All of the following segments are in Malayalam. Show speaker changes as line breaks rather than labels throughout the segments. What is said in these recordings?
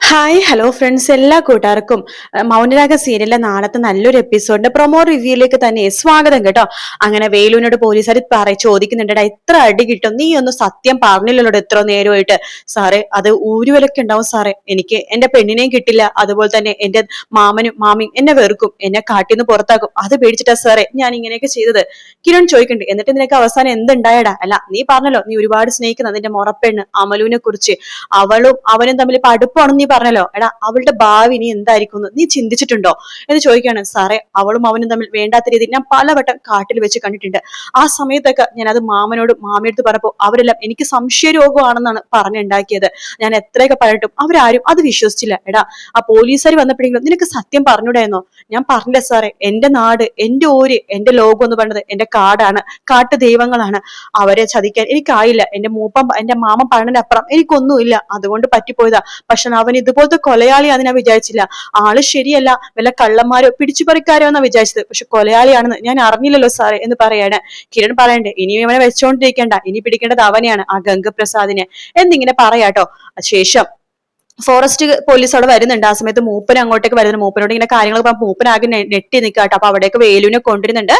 ഹായ് ഹലോ ഫ്രണ്ട്സ് എല്ലാ കൂട്ടുകാർക്കും മൗനരാഗ സീരിയലിലെ നാളത്തെ നല്ലൊരു എപ്പിസോഡിന്റെ പ്രൊമോ റിവ്യൂയിലേക്ക് തന്നെ സ്വാഗതം കേട്ടോ. അങ്ങനെ വേലുവിനോട് പോലീസുകാർ പറ ചോദിക്കുന്നുണ്ടടാ എത്ര അടി കിട്ടും. നീ ഒന്ന് സത്യം പറഞ്ഞില്ലല്ലോ എത്ര നേരമായിട്ട്. സാറേ അത് ഊരുവലൊക്കെ ഉണ്ടാവും സാറേ. എനിക്ക് എന്റെ പെണ്ണിനെയും കിട്ടില്ല. അതുപോലെ തന്നെ എന്റെ മാമനും മാമിയും എന്നെ വെറുക്കും. എന്നെ കാട്ടിന്ന് പുറത്താക്കും. അത് പേടിച്ചിട്ടാ സാറേ ഞാൻ ഇങ്ങനെയൊക്കെ ചെയ്തത്. കിരൺ ചോദിക്കുന്നുണ്ട് എന്നിട്ട് നിനക്ക് അവസാനം എന്തുണ്ടായടാ? അല്ല നീ പറഞ്ഞല്ലോ നീ ഒരുപാട് സ്നേഹിക്കുന്ന നിന്റെ മുറപ്പെണ്ണ് അമലുവിനെ കുറിച്ച് അവളും അവനും തമ്മിൽ ഇപ്പൊ അടുപ്പാണെന്ന് നീ പറഞ്ഞല്ലോ എടാ അവളുടെ ഭാവി നീ എന്തായിരിക്കും നീ ചിന്തിച്ചിട്ടുണ്ടോ? എന്ന് ചോദിക്കുകയാണ്. സാറേ അവളും അവനും തമ്മിൽ വേണ്ടാത്ത രീതിയിൽ ഞാൻ പലവട്ടം കാട്ടിൽ വെച്ച് കണ്ടിട്ടുണ്ട്. ആ സമയത്തൊക്കെ ഞാൻ അത് മാമനോട് മാമയെടുത്ത് പറഞ്ഞപ്പോൾ അവരെല്ലാം എനിക്ക് സംശയരോഗമാണെന്നാണ് പറഞ്ഞുണ്ടാക്കിയത്. ഞാൻ എത്രയൊക്കെ പറഞ്ഞിട്ടും അവരാരും അത് വിശ്വസിച്ചില്ല. എടാ ആ പോലീസുകാർ വന്നപ്പോഴെങ്കിലും നിനക്ക് സത്യം പറഞ്ഞൂടായിരുന്നോ ഞാൻ പറഞ്ഞില്ല സാറേ എന്റെ നാട് എന്റെ ഊര് എന്റെ ലോകം എന്ന് പറയുന്നത് എന്റെ കാടാണ് കാട്ടു ദൈവങ്ങളാണ്. അവരെ ചതിക്കാൻ എനിക്കായില്ല. എന്റെ മൂപ്പം എന്റെ മാമൻ പറഞ്ഞതിന്റെ അപ്പുറം എനിക്കൊന്നുമില്ല. അതുകൊണ്ട് പറ്റിപ്പോയതാ. പക്ഷെ അവൻ ഇതുപോലത്തെ കൊലയാളിയാന്ന് ഞാൻ വിചാരിച്ചില്ല. ആൾ ശരിയല്ല വല്ല കള്ളന്മാരോ പിടിച്ചുപറിക്കാരോ എന്നാ വിചാരിച്ചത്. പക്ഷെ കൊലയാളിയാണെന്ന് ഞാൻ അറിഞ്ഞില്ലല്ലോ സാറേ എന്ന് പറയാണ്. കിരൺ പറയണ്ടേ ഇനി ഇവനെ വെച്ചോണ്ടിരിക്കേണ്ട ഇനി പിടിക്കേണ്ടത് അവനെയാണ് ആ ഗംഗപ്രസാദിനെ. എന്നിങ്ങനെ പറയാട്ടോ. ശേഷം ഫോറസ്റ്റ് പോലീസ് അവിടെ വരുന്നുണ്ട്. ആ സമയത്ത് മൂപ്പൻ അങ്ങോട്ടേക്ക് വരുന്നുണ്ട് മൂപ്പനോട് ഇങ്ങനെ കാര്യങ്ങൾ നെ- നെട്ടി നിൽക്കാട്ടോ അപ്പൊ അവിടേക്ക് വേലുവിനെ കൊണ്ടുവരുന്നുണ്ട്.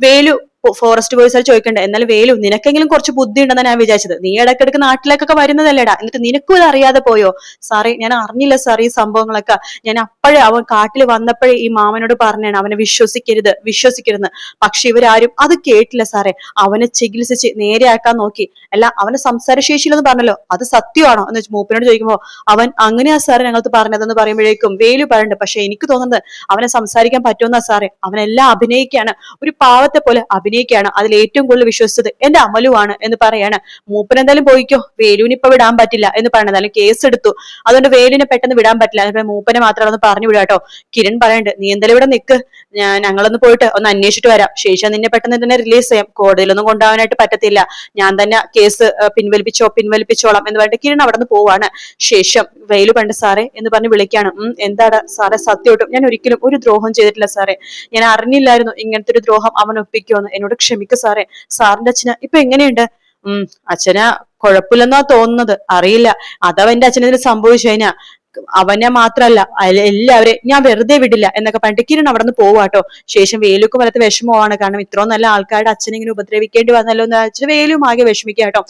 വേലു ഫോറസ്റ്റ് ബോയ്സ് ചോദിക്കണ്ടേ? എന്നാലും വേലു നിനക്കെങ്കിലും കുറച്ച് ബുദ്ധി ഉണ്ടെന്ന് ഞാൻ വിചാരിച്ചത്. നീ ഇടയ്ക്കിടയ്ക്ക് നാട്ടിലേക്കൊക്കെ വരുന്നതല്ലേടാ? എന്നിട്ട് നിനക്കും ഇത് അറിയാതെ പോയോ? സാറേ ഞാൻ അറിഞ്ഞില്ല സാർ ഈ സംഭവങ്ങളൊക്കെ. ഞാൻ അപ്പോഴേ അവൻ കാട്ടിൽ വന്നപ്പോഴേ ഈ മാമനോട് പറഞ്ഞാണ്. അവനെ വിശ്വസിക്കരുത് വിശ്വസിക്കരുത്. പക്ഷെ ഇവരാരും അത് കേട്ടില്ല സാറേ. അവനെ ചികിത്സിച്ച് നേരെയാക്കാൻ നോക്കി. അല്ല അവന് സംസാരശേഷിയില്ലെന്ന് പറഞ്ഞല്ലോ. അത് സത്യമാണോ? എന്ന് മൂപ്പിനോട് മൂപ്പനോട് ചോദിക്കുമ്പോ അവൻ അങ്ങനെയാ സാറേ ഞങ്ങൾക്ക് പറഞ്ഞതെന്ന് പറയുമ്പോഴേക്കും വേലു പറയണ്ട്. പക്ഷെ എനിക്ക് തോന്നുന്നത് അവനെ സംസാരിക്കാൻ പറ്റുമെന്നാ സാറേ. അവനെല്ലാം അഭിനയിക്കുകയാണ് ഒരു പാവത്തെ പോലെ അഭിനയിക്കുകയാണ്. അതിൽ ഏറ്റവും കൂടുതൽ വിശ്വസിച്ചത് എന്റെ അമലുവാണ് എന്ന് പറയാണ്. മൂപ്പൻ എന്തായാലും പോയിക്കോ? വേലുവിന് ഇപ്പൊ വിടാൻ പറ്റില്ല എന്ന് പറയണത് അല്ലെങ്കിൽ കേസ് എടുത്തു അതുകൊണ്ട് വേലുവിനെ പെട്ടെന്ന് വിടാൻ പറ്റില്ല. അതുപോലെ മൂപ്പനെ മാത്രം പറഞ്ഞു വിടാട്ടോ കിരൺ പറയണ്ട് നീ എന്തായാലും ഇവിടെ നിക്ക്. ഞാൻ ഞങ്ങളൊന്ന് പോയിട്ട് ഒന്ന് അന്വേഷിച്ചിട്ട് വരാം. ശേഷം നിന്നെ പെട്ടെന്ന് തന്നെ റിലീസ് ചെയ്യാം. കോടതിയിലൊന്നും കൊണ്ടുപോകാനായിട്ട് പറ്റത്തില്ല. ഞാൻ തന്നെ കേസ് പിൻവലിപ്പിച്ചോ പിൻവലിപ്പിച്ചോളാം എന്ന് പറഞ്ഞിട്ട് കിരൺ അവിടെ നിന്ന് പോവാണ്. ശേഷം വെയിൽ പണ്ട് സാറേ എന്ന് പറഞ്ഞ് വിളിക്കാണ് ഉം എന്താണ് സാറേ സത്യമായിട്ടും ഞാൻ ഒരിക്കലും ഒരു ദ്രോഹം ചെയ്തിട്ടില്ല സാറേ. ഞാൻ അറിഞ്ഞില്ലായിരുന്നു ഇങ്ങനത്തെ ഒരു ദ്രോഹം അവൻ ഒപ്പിക്കുമെന്ന്. എന്നോട് ക്ഷമിക്ക സാറേ. സാറിന്റെ അച്ഛന ഇപ്പൊ എങ്ങനെയുണ്ട്? ഉം അച്ഛന കുഴപ്പമില്ലെന്നാ തോന്നുന്നത്. അറിയില്ല. അതവ എന്റെ അച്ഛനെതിരെ സംഭവിച്ചു കഴിഞ്ഞാ. അവനെ മാത്രല്ല എല്ലാവരെ ഞാൻ വെറുതെ വിടില്ല എന്നൊക്കെ പറഞ്ഞിട്ട് കിരൺ അവിടെ നിന്ന് പോവാട്ടോ ശേഷം വേലുക്കും വലത്ത് വിഷമമാണ് കാരണം ഇത്രയും നല്ല ആൾക്കാരുടെ അച്ഛനെ ഇങ്ങനെ ഉപദ്രവിക്കേണ്ടി വന്നല്ലോ എന്ന് വെച്ചാൽ വേലും ആകെ വിഷമിക്കാട്ടോ കേട്ടോ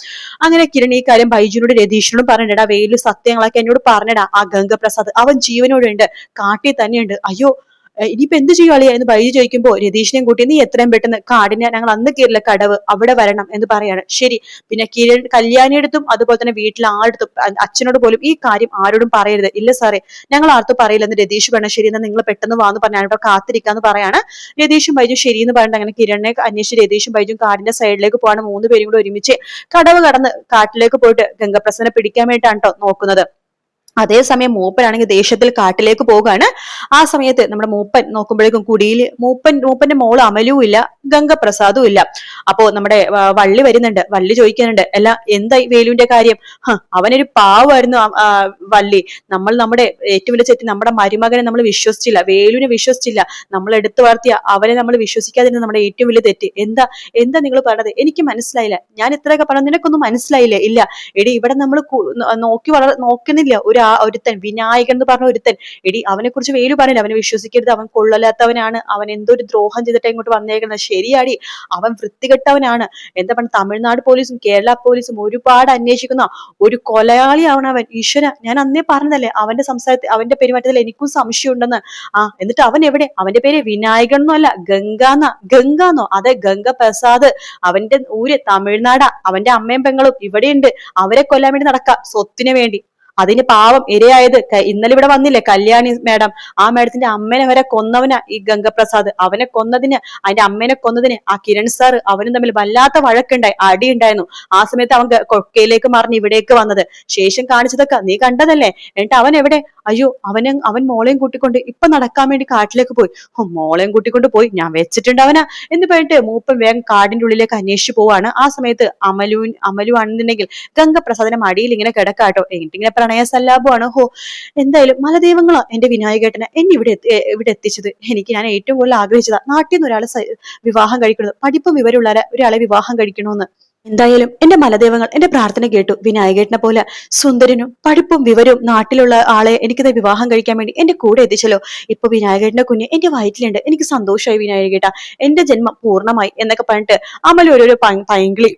അങ്ങനെ കിരൺ ഈ കാര്യം ബൈജുനോട് രതീഷിനോടും പറഞ്ഞിടാ. വേലു സത്യങ്ങളൊക്കെ എന്നോട് പറഞ്ഞിടാ. ആ ഗംഗപ്രസാദ് അവൻ ജീവനോടെ ഉണ്ട് കാട്ടിൽ തന്നെയുണ്ട്. അയ്യോ ഇനിയിപ്പോ എന്ത് ചെയ്യും അളിയ എന്ന് ബൈജു ചോദിക്കുമ്പോ രതീഷിനെയും കൂട്ടി നീ എത്രയും പെട്ടെന്ന് കാടിനെ ഞങ്ങൾ അന്ന് കീറില്ല കടവ് അവിടെ വരണം എന്ന് പറയാണ്. ശരി. പിന്നെ കിരൺ കല്യാണിയെടുത്തും അതുപോലെ തന്നെ വീട്ടിൽ ആടുത്തും അച്ഛനോട് പോലും ഈ കാര്യം ആരോടും പറയരുത്. ഇല്ല സാറേ ഞങ്ങൾ ആർത്തും പറയില്ല എന്ന് രതീഷ് പറഞ്ഞ ശരി എന്നാൽ നിങ്ങൾ പെട്ടെന്ന് വാന്ന് പറഞ്ഞാൽ ഇവിടെ കാത്തിരിക്കാന്ന് പറയാണ്. രതീഷും ബൈജു ശരി എന്ന് പറഞ്ഞിട്ട് അങ്ങനെ കിരണിനെ അന്വേഷിച്ച് രതീഷും ബൈജും കാടിന്റെ സൈഡിലേക്ക് പോവാണ്. മൂന്ന് പേരും കൂടെ ഒരുമിച്ച് കടവ് കടന്ന് കാട്ടിലേക്ക് പോയിട്ട് ഗംഗപ്രസനെ പിടിക്കാൻ വേണ്ടിയിട്ടാണ് കേട്ടോ നോക്കുന്നത്. അതേസമയം മൂപ്പനാണെങ്കിൽ ദേഷ്യത്തിൽ കാട്ടിലേക്ക് പോവുകയാണ്. ആ സമയത്ത് നമ്മുടെ മൂപ്പൻ നോക്കുമ്പോഴേക്കും കുടിയിൽ മൂപ്പൻ മൂപ്പന്റെ മോൾ അമലും ഇല്ല ഗംഗപ്രസാദും ഇല്ല. അപ്പോ നമ്മുടെ വള്ളി വരുന്നുണ്ട് വള്ളി ചോദിക്കുന്നുണ്ട് അല്ല എന്തായി വേലുവിന്റെ കാര്യം? അവനൊരു ആ, വള്ളി. നമ്മൾ നമ്മുടെ ഏറ്റവും വലിയ ചെറ്റി നമ്മുടെ മരുമകനെ നമ്മൾ വിശ്വസിച്ചില്ല വേലുവിനെ വിശ്വസിച്ചില്ല. നമ്മൾ എടുത്തു വളർത്തിയ അവനെ നമ്മൾ വിശ്വസിക്കാതിരുന്ന നമ്മുടെ ഏറ്റവും വലിയ തെറ്റ്. എന്താ എന്താ നിങ്ങൾ പറഞ്ഞത്? എനിക്ക് മനസ്സിലായില്ല. ഞാൻ ഇത്രയൊക്കെ പറഞ്ഞത് നിനക്കൊന്നും മനസ്സിലായില്ല ഇല്ല. എടി ഇവിടെ നമ്മൾ നോക്കി വളർ നോക്കുന്നില്ല. ഒരു ആ- ഒരുത്തൻ വിനായകൻ എന്ന് പറഞ്ഞ ഒരുത്തൻ. എടി അവനെ കുറിച്ച് വേലു പറഞ്ഞില്ല അവനെ വിശ്വസിക്കരുത്. അവൻ കൊള്ളലാത്തവനാണ്. അവൻ എന്തൊരു ദ്രോഹം ചെയ്തിട്ട് ഇങ്ങോട്ട് വന്നേക്കുന്നത്. ശരിയാടി. അവൻ വൃത്തികെട്ടവനാണ്. എന്താ പറഞ്ഞ തമിഴ്നാട് പോലീസും കേരള പോലീസും ഒരുപാട് അന്വേഷിക്കുന്ന ഒരു കൊലയാളി അവൻ. ഈശ്വര ഞാൻ അന്നേ പറഞ്ഞതല്ലേ അവന്റെ സംസാരത്തിൽ അവന്റെ പെരുമാറ്റത്തിൽ എനിക്കും സംശയം സംശയമുണ്ടെന്ന്. ആ എന്നിട്ട് അവൻ എവിടെ? അവന്റെ പേര് വിനായകൻ എന്നോ. അല്ല ഗംഗാന്ന ഗംഗാന്നോ അതെ ഗംഗ പ്രസാദ് അവന്റെ ഊര് തമിഴ്നാടാ. അവന്റെ അമ്മയും പെങ്ങളും ഇവിടെയുണ്ട്. അവരെ കൊല്ലാൻ വേണ്ടി നടക്കാം. സ്വത്തിന് വേണ്ടി. അതിന് പാവം ഇരയായത് ഇന്നലെ ഇവിടെ വന്നില്ലേ കല്യാണി മാഡം. ആ മാഡത്തിന്റെ അമ്മനെ വരെ കൊന്നവനാ ഈ ഗംഗപ്രസാദ്. അവനെ കൊന്നതിന് അതിന്റെ അമ്മേനെ കൊന്നതിന് ആ കിരൺ സാർ അവനും തമ്മിൽ വല്ലാത്ത വഴക്കുണ്ടായി അടി ഉണ്ടായിരുന്നു ആ സമയത്ത് അവൻ കൊക്കയിലേക്ക് മറിഞ്ഞ് ഇവിടേക്ക് വന്നത്. ശേഷം കാണിച്ചതൊക്കെ നീ കണ്ടതല്ലേ? എന്നിട്ട് അവൻ എവിടെ? അയ്യോ അവനെ അവൻ മോളെയും കൂട്ടിക്കൊണ്ട് ഇപ്പൊ നടക്കാൻ വേണ്ടി കാട്ടിലേക്ക് പോയി. മോളെയും കൂട്ടിക്കൊണ്ട് പോയി. ഞാൻ വെച്ചിട്ടുണ്ട് അവനാ. എന്ന് പറഞ്ഞിട്ട് മൂപ്പൻ വേഗം കാടിന്റെ ഉള്ളിലേക്ക് അന്വേഷിച്ചു പോവാണ്. ആ സമയത്ത് അമലു അമലു ആണെന്നുണ്ടെങ്കിൽ ഗംഗപ്രസാദിന്റെ മടിയിൽ ഇങ്ങനെ കിടക്കാട്ടോ. എന്നിട്ട് ഇങ്ങനെ പ്രണയ സല്ലാപമാണ് ഹോ എന്തായാലും മലദൈവങ്ങളോ എന്റെ വിനായകേട്ടനെ എന്നെ ഇവിടെ ഇവിടെ എത്തിച്ചത്. എനിക്ക് ഞാൻ ഏറ്റവും കൂടുതൽ ആഗ്രഹിച്ചതാ നാട്ടിൽ നിന്ന് ഒരാളെ വിവാഹം കഴിക്കുന്നത് പഠിപ്പും വിവരമുള്ള ഒരാളെ വിവാഹം കഴിക്കണമെന്ന് എന്തായാലും എന്റെ മലദേവങ്ങൾ എന്റെ പ്രാർത്ഥന കേട്ടു. വിനായകേട്ടനെ പോലെ സുന്ദരനും പഠിപ്പും വിവരവും നാട്ടിലുള്ള ആളെ എനിക്കത് വിവാഹം കഴിക്കാൻ വേണ്ടി എന്റെ കൂടെ എത്തിച്ചല്ലോ. ഇപ്പൊ വിനായകേട്ടന്റെ കുഞ്ഞ് എന്റെ വയറ്റിലുണ്ട്. എനിക്ക് സന്തോഷമായി വിനായകേട്ട. എന്റെ ജന്മം പൂർണമായി എന്നൊക്കെ പറഞ്ഞിട്ട് അമൽ ഒരു പൈങ്കിളി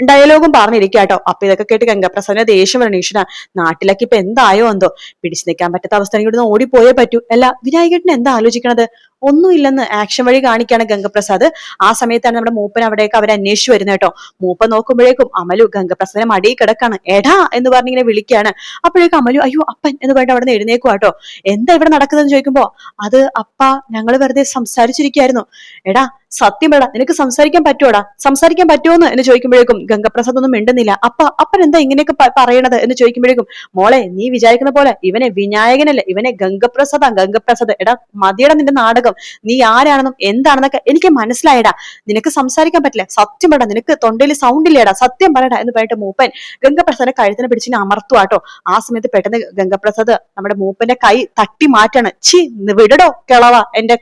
ഡയലോഗും പറഞ്ഞിരിക്കാട്ടോ അപ്പൊ ഇതൊക്കെ കേട്ട് ഗംഗാപ്രസാദിന്റെ ദേഷ്യം വരണം ഈശ്വര നാട്ടിലൊക്കെ ഇപ്പൊ എന്തായോ എന്തോ? പിടിച്ചു നിൽക്കാൻ പറ്റാത്ത അവസ്ഥ ഇവിടുന്ന് ഓടിപ്പോയേ പറ്റൂ. അല്ല വിനായകേട്ടൻ എന്താ ആലോചിക്കണത്? ഒന്നുമില്ലെന്ന് ആക്ഷൻ വഴി കാണിക്കാണ് ഗംഗപ്രസാദ്. ആ സമയത്താണ് നമ്മുടെ മൂപ്പൻ അവിടേക്ക് അവർ അന്വേഷിച്ചു വരുന്നത് കേട്ടോ. മൂപ്പൻ നോക്കുമ്പോഴേക്കും അമലു ഗംഗപ്രസാദിനെ മടിയിൽ കിടക്കാണ്. എടാ എന്ന് പറഞ്ഞിങ്ങനെ വിളിക്കാണ് അപ്പോഴേക്കും അമലു അയ്യോ അപ്പൻ എന്ന് പറഞ്ഞിട്ട് അവിടെ നിന്ന് എഴുന്നേക്കും കേട്ടോ എന്താ ഇവിടെ നടക്കുന്നതെന്ന് ചോദിക്കുമ്പോ അത് അപ്പ ഞങ്ങൾ വെറുതെ സംസാരിച്ചിരിക്കായിരുന്നു എടാ സത്യം വേടാ നിനക്ക് സംസാരിക്കാൻ പറ്റുമോടാ സംസാരിക്കാൻ പറ്റുമോന്ന് എന്ന് ചോദിക്കുമ്പോഴേക്കും ഗംഗപ്രസാദ് ഒന്നും മിണ്ടുന്നില്ല. അപ്പ അപ്പൻ എന്താ ഇങ്ങനെയൊക്കെ പറയണത് എന്ന് ചോദിക്കുമ്പോഴേക്കും മോളെ നീ വിചാരിക്കുന്ന പോലെ ഇവനെ വിനായകനല്ല ഇവനെ ഗംഗപ്രസാദാ ഗംഗപ്രസാദ്. എടാ മതിയുടെ നിന്റെ നാടകം. നീ ആരാണെന്നും എന്താണെന്നൊക്കെ എനിക്ക് മനസ്സിലായടാ. നിനക്ക് സംസാരിക്കാൻ പറ്റില്ല. സത്യം പറയടാ നിനക്ക് തൊണ്ടയിൽ സൗണ്ട് ഇല്ലേടാ സത്യം പറയടാ എന്ന് പറഞ്ഞിട്ട് മൂപ്പൻ ഗംഗപ്രസാദിനെ കഴുത്തിനെ പിടിച്ചിനെ അമർത്തുവാട്ടോ ആ സമയത്ത് പെട്ടെന്ന് ഗംഗപ്രസാദ് നമ്മുടെ മൂപ്പന്റെ കൈ തട്ടി മാറ്റാണ്. ചി വിടടോ കിളവ എന്റെ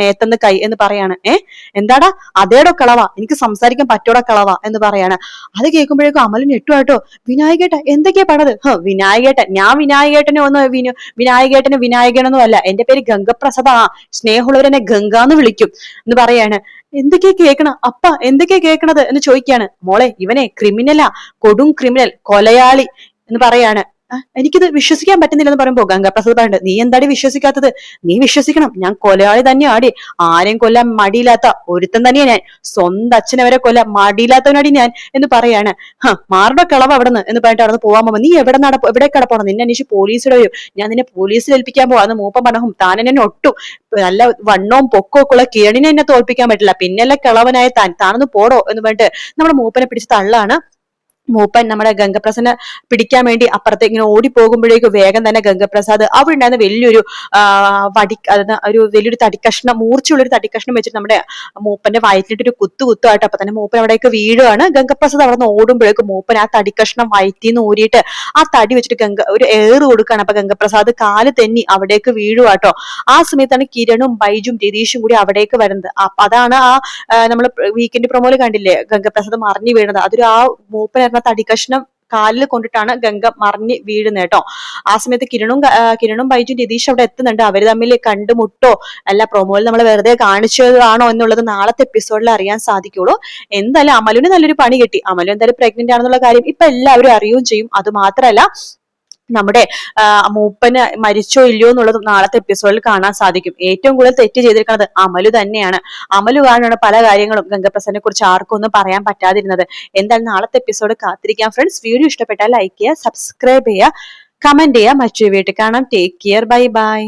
മേത്തന്ന് കൈ എന്ന് പറയാണ്. ഏ? എന്താടാ? അതേടോ കിളവ. എനിക്ക് സംസാരിക്കാൻ പറ്റോടോ കിളവ എന്ന് പറയാണ്. അത് കേൾക്കുമ്പോഴേക്കും അമൽ ഞെട്ടുവാട്ടോ വിനായകേട്ട എന്തൊക്കെയാ പറഞ്ഞത് ഹോ വിനായകേട്ട ഞാൻ വിനായകേട്ടനെ ഒന്ന് വിനു വിനായകേട്ടന് വിനായകനൊന്നും അല്ല എന്റെ പേര് ഗംഗപ്രസദ. സ്നേഹമുള്ളവരെന്നെ ഗംഗ എന്ന് വിളിക്കും എന്ന് പറയാണ്. എന്തൊക്കെയാ കേൾക്കണ? അപ്പ എന്തൊക്കെയാ കേൾക്കണത്? എന്ന് ചോദിക്കാണ്. മോളെ ഇവനെ ക്രിമിനലാ കൊടും ക്രിമിനൽ കൊലയാളി എന്ന് പറയാണ്. "ആ, എനിക്കിത് വിശ്വസിക്കാൻ പറ്റുന്നില്ലെന്ന് പറയുമ്പോ ഗംഗാപ്രസാദ് പറയുന്നുണ്ട് നീ എന്താടി വിശ്വസിക്കാത്തത്? നീ വിശ്വസിക്കണം. ഞാൻ കൊലയാളി തന്നെ ആടി ആരെയും കൊല്ലാൻ മടിയില്ലാത്ത ഒരുത്തൻ തന്നെയാ ഞാൻ. സ്വന്തം അച്ഛനെ വരെ കൊല്ലാൻ മടിയില്ലാത്തവനാടി ഞാൻ. എന്ന് പറയാണ്. ഹ മാറുടെ കളവ് അവിടെ നിന്ന് എന്ന് പറഞ്ഞിട്ട് അവിടെ പോവാൻ പോകുമ്പോ നീ എവിടെ നട എവിടെ കിടപ്പണം നിന്നെ അന്വേഷിച്ച് പോലീസിടെ വരും ഞാൻ നിന്നെ പോലീസിൽ ഏൽപ്പിക്കാൻ പോവാ. അന്ന് മൂപ്പൻ പറഞ്ഞു താൻ എന്നെ ഒട്ടും. നല്ല വണ്ണവും പൊക്കവും ഒക്കെ ഉള്ള കിരണിനെ എന്നെ തോൽപ്പിക്കാൻ പറ്റില്ല. പിന്നല്ല കിളവനായ താൻ. താനൊന്ന് പോടോ എന്ന് പറഞ്ഞിട്ട് നമ്മുടെ മൂപ്പനെ പിടിച്ച് തള്ളാണ്. മൂപ്പൻ നമ്മുടെ ഗംഗപ്രസാദിനെ പിടിക്കാൻ വേണ്ടി അപ്പുറത്തേക്ക് ഇങ്ങനെ ഓടി പോകുമ്പോഴേക്ക് വേഗം തന്നെ ഗംഗപ്രസാദ് അവിടെ ഉണ്ടായിരുന്ന വലിയൊരു വടി ഒരു വലിയൊരു തടിക്കഷ്ണം മൂർച്ചയുള്ള ഒരു തടിക്കഷ്ണം വെച്ചിട്ട് നമ്മുടെ മൂപ്പന്റെ വയറ്റിലിട്ട് ഒരു കുത്തു കുത്തുമായിട്ട് അപ്പൊ തന്നെ മൂപ്പൻ അവിടേക്ക് വീഴുവാണ്. ഗംഗപ്രസാദ് അവിടെ നിന്ന് ഓടുമ്പോഴേക്കും മൂപ്പൻ ആ തടിക്കഷ്ണം വയറ്റിൽ നിന്ന് ഊരിയിട്ട് ആ തടി വെച്ചിട്ട് ഗംഗ ഒരു ഏറ് കൊടുക്കുകയാണ്. അപ്പൊ ഗംഗപ്രസാദ് കാൽ തെന്നി അവിടേക്ക് വീഴുവാട്ടോ. ആ സമയത്താണ് കിരണും ബൈജും രതീഷും കൂടി അവിടേക്ക് വരുന്നത്. അപ്പൊ അതാണ് ആ നമ്മൾ വീക്കെൻഡ് പ്രൊമോയിൽ കണ്ടില്ലേ? ഗംഗപ്രസാദ് മറിഞ്ഞു വീണത്. അതൊരു ആ മൂപ്പനായിരുന്ന തടിക്കഷ്ണം കാലിൽ കൊണ്ടിട്ടാണ് ഗംഗ മറിഞ്ഞ് വീഴുന്നത് കേട്ടോ. ആ സമയത്ത് കിരണും കിരണും ബൈജു രതീഷ് അവിടെ എത്തുന്നുണ്ട്. അവർ തമ്മിൽ കണ്ടുമുട്ടോ? അല്ല പ്രൊമോയിൽ നമ്മൾ വെറുതെ കാണിച്ചതാണോ എന്നുള്ളത് നാളത്തെ എപ്പിസോഡിൽ അറിയാൻ സാധിക്കുള്ളൂ. എന്തായാലും അമലുവിന് നല്ലൊരു പണി കിട്ടി. അമലു എന്തായാലും പ്രഗ്നന്റ് ആണെന്നുള്ള കാര്യം ഇപ്പൊ എല്ലാവരും അറിയുകയും ചെയ്യും. അത് മാത്രമല്ല നമ്മുടെ മൂപ്പന് മരിച്ചോ ഇല്ലയോ എന്നുള്ളത് നാളത്തെ എപ്പിസോഡിൽ കാണാൻ സാധിക്കും. ഏറ്റവും കൂടുതൽ തെറ്റ് ചെയ്തിരിക്കുന്നത് അമലു തന്നെയാണ്. അമലു കാരണമാണ് പല കാര്യങ്ങളും ഗംഗപ്രസാദിനെ കുറിച്ച് ആർക്കും ഒന്നും പറയാൻ പറ്റാതിരുന്നത്. എന്തായാലും നാളത്തെ എപ്പിസോഡ് കാത്തിരിക്കാം. ഫ്രണ്ട്സ് വീഡിയോ ഇഷ്ടപ്പെട്ടാൽ ലൈക്ക് ചെയ്യുക സബ്സ്ക്രൈബ് ചെയ്യുക കമന്റ് ചെയ്യുക. മറ്റൊരു വീട്ടിൽ കാണാം. Take care bye bye